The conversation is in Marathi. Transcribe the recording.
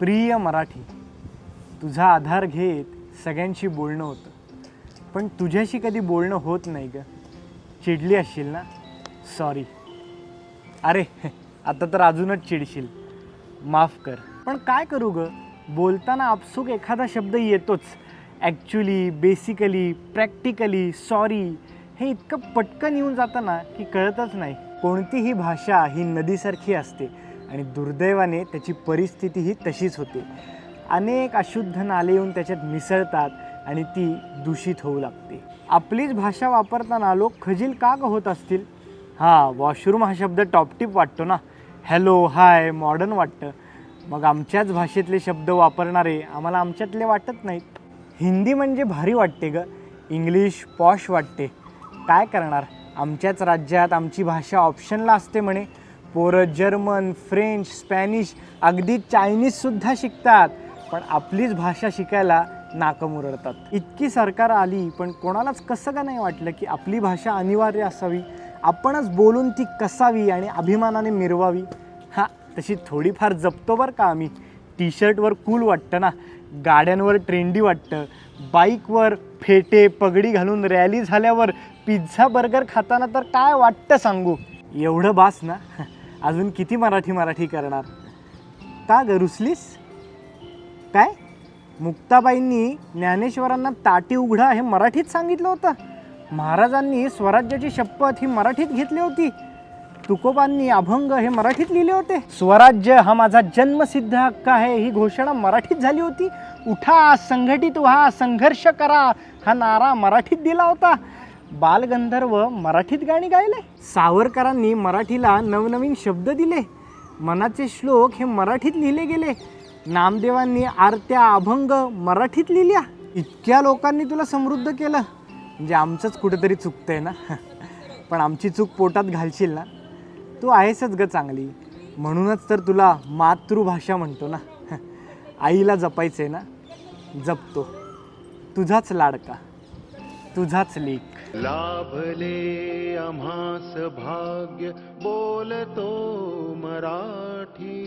प्रिय मराठी तुझा आधार घेत सगळ्यांशी बोलणं होतं. पण तुझ्याशी कधी बोलणं होत नाही ग. चिडली असशील ना? सॉरी अरे आता तर अजूनच चिडशील. माफ कर. पण काय करू ग? बोलताना आपसूक एखादा शब्द येतोच. ॲक्च्युली बेसिकली प्रॅक्टिकली सॉरी हे इतकं पटकन येऊन जातं ना की कळतच नाही. कोणतीही भाषा ही नदीसारखी असते. आणि दुर्दैवाने त्याची परिस्थितीही तशीच होते. अनेक अशुद्ध नाले येऊन त्याच्यात मिसळतात आणि ती दूषित होऊ लागते. आपलीच भाषा वापरताना लोक खजील का होत असतील? हां वॉशरूम हा शब्द टॉपटिप वाटतो ना? हॅलो हाय मॉडर्न वाटतं. मग आमच्याच भाषेतले शब्द वापरणारे आम्हाला आमच्यातले वाटत नाहीत. हिंदी म्हणजे भारी वाटते ग. इंग्लिश पॉश वाटते. काय करणार? आमच्याच राज्यात आमची भाषा ऑप्शनला असते म्हणे. पोरं जर्मन फ्रेंच स्पॅनिश अगदी चायनीजसुद्धा शिकतात. पण आपलीच भाषा शिकायला नाकमुरडतात इतकी सरकार आली पण कोणालाच कसं का नाही वाटलं की आपली भाषा अनिवार्य असावी? आपणच बोलून ती कसावी आणि अभिमानाने मिरवावी? हां तशी थोडीफार जपतो बरं का आम्ही. टी शर्टवर कूल वाटतं ना गाड्यांवर ट्रेंडी वाटतं. बाईकवर फेटे पगडी घालून रॅली झाल्यावर पिझ्झा बर्गर खाताना तर काय वाटतं सांगू? एवढं बास ना. अजून किती मराठी मराठी करणार? का ग रुसलीस? काय? मुक्ताबाईंनी ज्ञानेश्वरांना ताटी उघडा हे मराठीत सांगितलं होतं. महाराजांनी स्वराज्याची शपथ ही मराठीत घेतली होती. तुकोबांनी अभंग हे मराठीत लिहिले होते. स्वराज्य हा माझा जन्मसिद्ध हक्क आहे ही घोषणा मराठीत झाली होती. उठा संघटित व्हा संघर्ष करा हा नारा मराठीत दिला होता. बालगंधर्व मराठीत गाणी गायले? सावरकरांनी मराठीला नवनवीन शब्द दिले. मनाचे श्लोक हे मराठीत लिहिले गेले. नामदेवांनी आरत्या अभंग मराठीत लिहिल्या. इतक्या लोकांनी तुला समृद्ध केलं. म्हणजे आमचंच कुठेतरी चुकतंय ना? पण आमची चूक पोटात घालशील ना? तू आहेसच ग चांगली. म्हणूनच तर तुला मातृभाषा म्हणतो ना? आईला जपायचं आहे ना? जपतो. तुझाच लाडका. तुझाच लेख लाभले आम्हास भाग्य बोलतो मराठी.